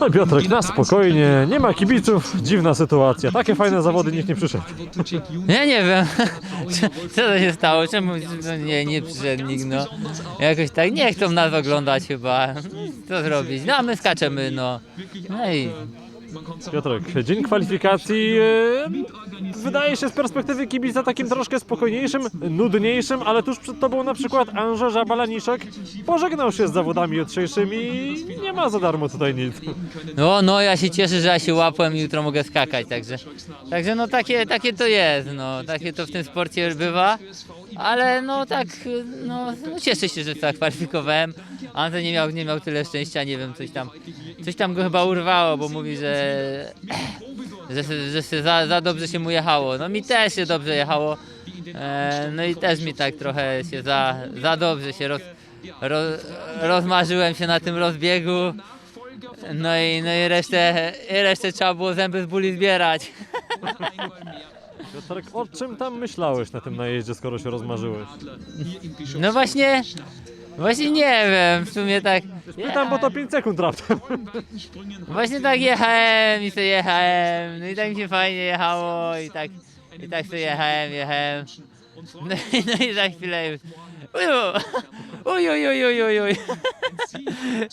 No Piotrek, na spokojnie, nie ma kibiców, dziwna sytuacja. Takie fajne zawody nikt nie przyszedł. Ja nie wiem, co to się stało, czemu nie, nie przyszedł nikt, no. Jakoś tak, nie chcą nas oglądać chyba, co zrobić, no a my skaczemy, no. No Piotrek, dzień kwalifikacji e, wydaje się z perspektywy kibica takim troszkę spokojniejszym, nudniejszym, ale tuż przed tobą na przykład Anża Żabalaniszek pożegnał się z zawodami jutrzejszymi i nie ma za darmo tutaj nic. No, no ja się cieszę, że ja się łapłem i jutro mogę skakać, także, także no takie, takie to jest, no, takie to w tym sporcie bywa, ale no tak, no, no cieszę się, że tak kwalifikowałem. Anton nie miał, nie miał tyle szczęścia, nie wiem, coś tam, coś tam go chyba urwało, bo mówi, że, że, że se za, za dobrze się mu jechało, no mi też się dobrze jechało, e, no i też mi tak trochę się za, za dobrze się roz, ro, rozmarzyłem się na tym rozbiegu. No i, no i resztę, i resztę trzeba było zęby z bóli zbierać. Piotrek, o czym tam myślałeś na tym najeździe, skoro się rozmarzyłeś? No właśnie, właśnie nie wiem, w sumie tak. Pytam, bo to 5 sekund raptem. Właśnie tak jechałem i sobie jechałem, no i tak mi się fajnie jechało i tak, i tak sobie jechałem, jechałem. No i, no i za chwilę już. Uju, uj, uj, uj, uj, uj, uj.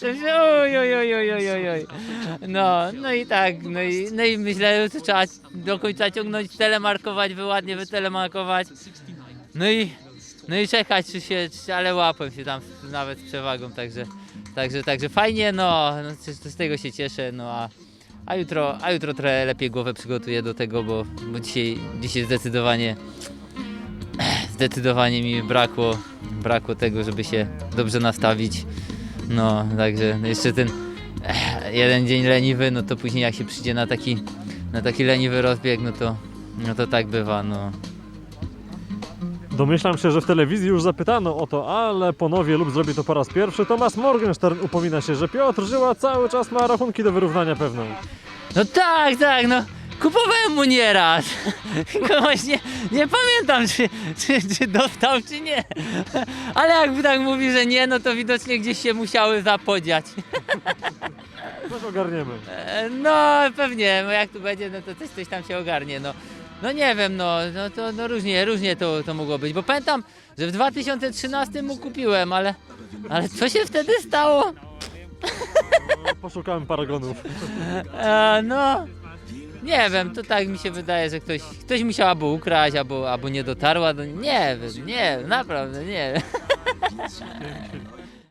Uj, uj, uj, uj, uj, uj, uj. No, no i tak, no i, no i myślę, że trzeba do końca ciągnąć, telemarkować, wyładnie wytelemarkować. No i, no i czekać, czy się, czy, ale łapłem się tam nawet z przewagą, także, także, także fajnie, no, no z, z tego się cieszę, no a, a jutro, a jutro trochę lepiej głowę przygotuję do tego, bo, bo dzisiaj, dzisiaj zdecydowanie, zdecydowanie mi brakło, brakło tego, żeby się dobrze nastawić, no, także jeszcze ten eh, jeden dzień leniwy, no to później jak się przyjdzie na taki, na taki leniwy rozbieg, no to, no to tak bywa, no. Domyślam się, że w telewizji już zapytano o to, ale ponowię lub zrobi to po raz pierwszy. Tomasz Morgenstern upomina się, że Piotr Żyła cały czas ma rachunki do wyrównania pewną. No tak, tak, no. Kupowałem mu nieraz. Tylko właśnie nie pamiętam, czy, czy, czy dostał, czy nie. Ale jak tak mówi, że nie, no to widocznie gdzieś się musiały zapodziać. Coś ogarniemy. E, No pewnie, no jak tu będzie, no to coś, coś tam się ogarnie, no. No nie wiem, no, no to no różnie, różnie to, to mogło być, bo pamiętam, że w 2013 mu kupiłem, ale, ale co się wtedy stało? No, Poszukałem paragonów. E, no, nie wiem, to tak mi się wydaje, że ktoś, ktoś musiał albo ukraść, albo, albo nie dotarła do... Nie wiem, nie wiem, naprawdę, nie wiem.